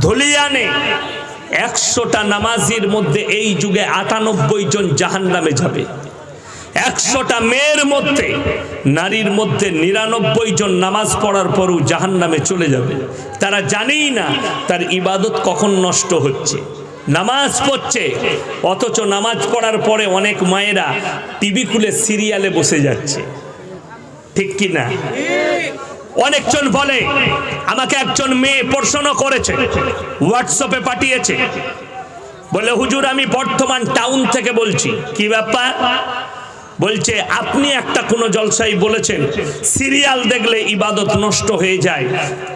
ধলিয়ানে একশোটা নামাজির মধ্যে এই যুগে আটানব্বই জন জাহান নামে যাবে। একশোটা মেয়ের মধ্যে, নারীর মধ্যে নিরানব্বই জন নামাজ পড়ার পরও জাহান নামে চলে যাবে। তারা জানেই না তার ইবাদত কখন নষ্ট হচ্ছে। নামাজ পড়ছে, অথচ নামাজ পড়ার পরে অনেক মায়েরা টিভি খুলে সিরিয়ালে বসে যাচ্ছে। ঠিক কি না? অনেকজন বলে, আমাকে একজন মেয়ে প্রশ্ন করেছে, হোয়াটসঅ্যাপে পাঠিয়েছে। বলে, হুজুর, আমি বর্তমান টাউন থেকে বলছি। কি ব্যাপার? বলছে, আপনি একটা কোনো জলসাই বলেছেন, সিরিয়াল দেখলে ইবাদত নষ্ট হয়ে যায়,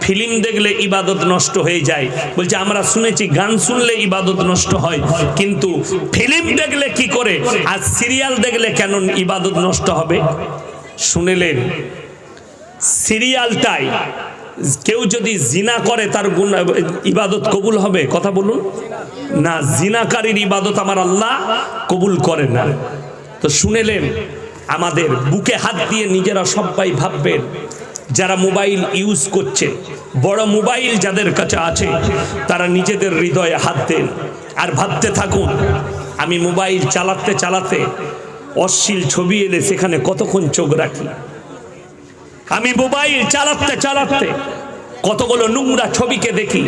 ফিল্ম দেখলে ইবাদত নষ্ট হয়ে যায়। বলছে, আমরা শুনেছি, গান শুনলে ইবাদত নষ্ট হয়, কিন্তু ফিল্ম দেখলে কি করে, আর সিরিয়াল দেখলে কেন ইবাদত নষ্ট হবে? শুনেলেন সিরিয়ালটাই। কেউ যদি জিনা করে, তার গুণ, ইবাদত কবুল হবে? কথা বলুন। না, জিনাকারীর ইবাদত আমার আল্লাহ কবুল করে না। তো শুনেলেন, আমাদের বুকে হাত দিয়ে নিজেরা সবাই ভাববেন, যারা মোবাইল ইউজ করছে, বড় মোবাইল যাদের কাছে আছে, তারা নিজেদের হৃদয়ে হাত দেন। আর ভাবতে থাকুন, আমি মোবাইল চালাতে চালাতে অশ্লীল ছবি এলে সেখানে কতক্ষণ চোখ রাখি? আমি মোবাইল চালাতে চালাতে কতগুলো নোংরা ছবিকে দেখি।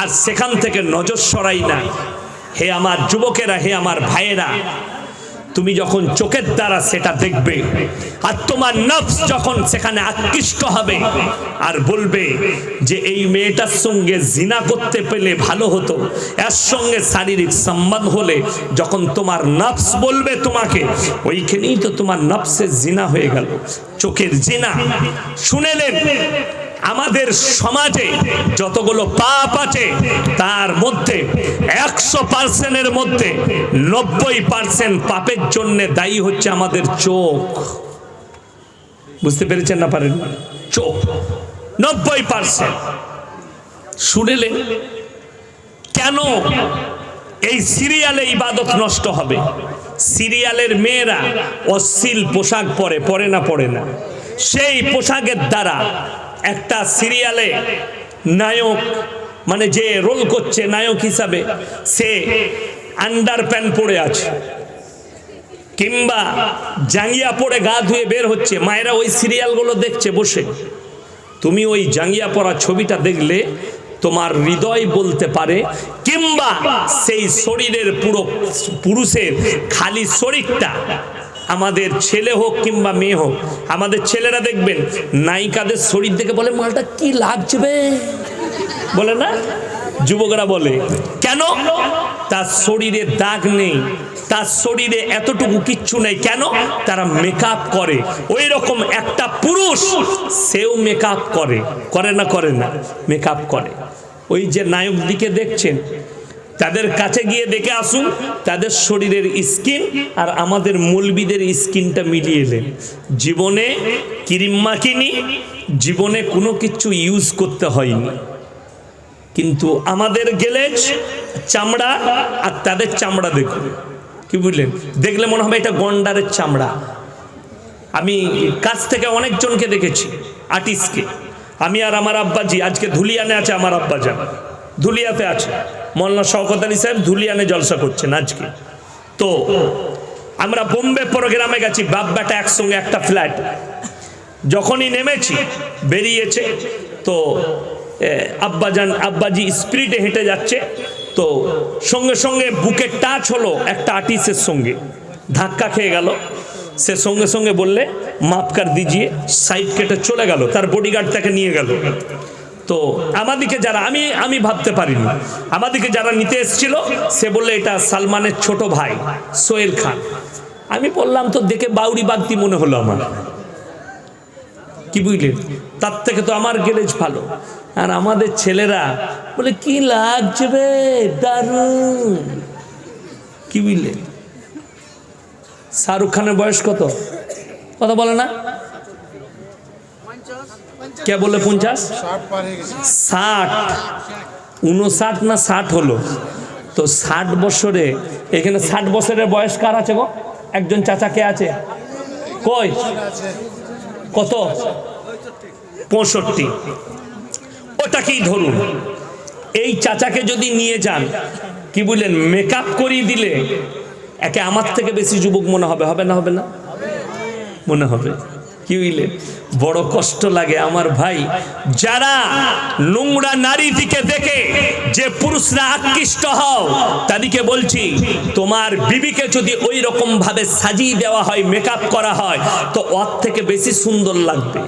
আর সেখান থেকে নজর সরাই না। হে আমার যুবকেরা, হে আমার ভাইয়েরা তুমি যখন চোখের দ্বারা সেটা দেখবে, আর তোমার নফস যখন সেখানে আকৃষ্ট হবে, আর বলবে যে এই মেয়েটার সঙ্গে জিনা করতে পেলে ভালো হতো, এর সঙ্গে শারীরিক সম্বন্ধ হলে যখন তোমার নফস বলবে তোমাকে, ওইখানেই তো তোমার নফসের জিনা হয়ে গেল। চোখের জিনা শুনেলেন আমাদের সমাজে যতগুলো পাপ আছে, তার মধ্যে একশো পার্সেন্টের মধ্যে নব্বই পার্সেন্ট পাপের জন্য দায়ী হচ্ছে আমাদের চোখ। বুঝতে পেরেছেন না পারেন? চোখ। নব্বই পার্সেন্ট শুনেলেন কেন এই সিরিয়ালে ইবাদত নষ্ট হবে? সিরিয়ালের মেয়েরা অশ্লীল পোশাক পরে পরে না পরে না। সেই পোশাকের দ্বারা একটা সিরিয়ালে নায়ক মানে যে রোল করছে নায়ক হিসাবে, সে আন্ডার প্যান্ট পরে আছে। কিংবা জাঙ্গিয়া পরে গা ধুয়ে বের হচ্ছে, মায়েরা ওই সিরিয়ালগুলো দেখছে বসে। তুমি ওই জাঙ্গিয়া পরা ছবিটা দেখলে তোমার হৃদয় বলতে পারে, কিংবা সেই শরীরের পুরো পুরুষের খালি শরীরটা আমাদের ছেলে হোক কিংবা মেয়ে হোক, আমাদের ছেলেরা দেখবেন নায়িকাদের শরীর দেখে বলে, মালটা কি লাগবে বলে না? যুবকরা বলে, কেন? তার শরীরে দাগ নেই, তার শরীরে এতটুকু কিচ্ছু নেই, কেন? তারা মেকআপ করে। ওই রকম একটা পুরুষ, সেও মেকআপ করে। করে না করে না মেকআপ করে। ওই যে নায়ক দিকে দেখছেন তাদের কাছে গিয়ে দেখে আসুন, তাদের শরীরের স্কিন আর আমাদের মৌলবিদের স্কিনটা মিলিয়ে এলেন জীবনে ক্রিম মাখিনি জীবনে কোনো কিছু ইউজ করতে হয়নি। কিন্তু আমাদের গেলে চামড়া আর তাদের চামড়া দেখুন। কি বুঝলেন? দেখলে মনে হবে এটা গন্ডারের চামড়া। আমি কাছ থেকে অনেকজনকে দেখেছি আর্টিস্টকে আমি আর আমার আব্বাজি, আজকে ধুলিয়ানে আছে আমার আব্বাজান। ধুলিয়াতে আছে। মোল্লা শওকত আলী সাহেব ধুলিয়ানে জলসা করছেন আজকে। তো আমরা বোম্বে প্রোগ্রামে গেছি, বাপ বেটা একসঙ্গে একটা ফ্ল্যাট। যখনই নেমেছি, বেরিয়েছে, তো আব্বাজান, আব্বাজি স্পিরিটে হেঁটে যাচ্ছে। তো সঙ্গে সঙ্গে বুকে টাচ হলো একটা আর্টিস্টের সঙ্গে। ধাক্কা খেয়ে গেল। সে সঙ্গে সঙ্গে বললে মাপকার দিজিয়ে সাইড কেটে চলে গেল, তার বডিগার্ড তাকে নিয়ে গেল। তো আমাদিকে যারা, আমি আমি ভাবতে পারিনি। আমাদিকে যারা নিতে এসেছিল, সে বললে, এটা সালমানের ছোট ভাই, সোহেল খান। আমি বললাম, তো দেখে বাউরি বাগতি মনে হলো আমার। কি বুঝলেন? তার থেকে তো আমার গেলেজ ভালো। আর আমাদের ছেলেরা বলে, কি লাগছে দারুণ। কি বুঝলেন? শাহরুখ খানের বয়স কত? কথা বলে না? কে বলে পঞ্চাশ? ষাট উনষাট না ষাট হলো? তো ষাট বছরে এখানে ষাট বছরের বয়স কার আছে গো? একজন চাচা কে আছে? কই? কত? পঁয়ষট্টি। ওটাকেই ধরুন। এই চাচাকে যদি নিয়ে যান কি বললেন মেকআপ করিয়ে দিলে একে আমার থেকে বেশি যুবক মনে হবে হবে না হবে না? মনে হবে। কি বড় কষ্ট লাগে আমার ভাই। যারা নোংরা নারী দিকে দেখে যে পুরুষরা আকৃষ্ট হও, তাদেরকে বলছি, তোমার বিবিকে যদি ওই রকম ভাবে সাজিয়ে দেওয়া হয় মেকআপ করা হয়, তো ওর থেকে বেশি সুন্দর লাগবে।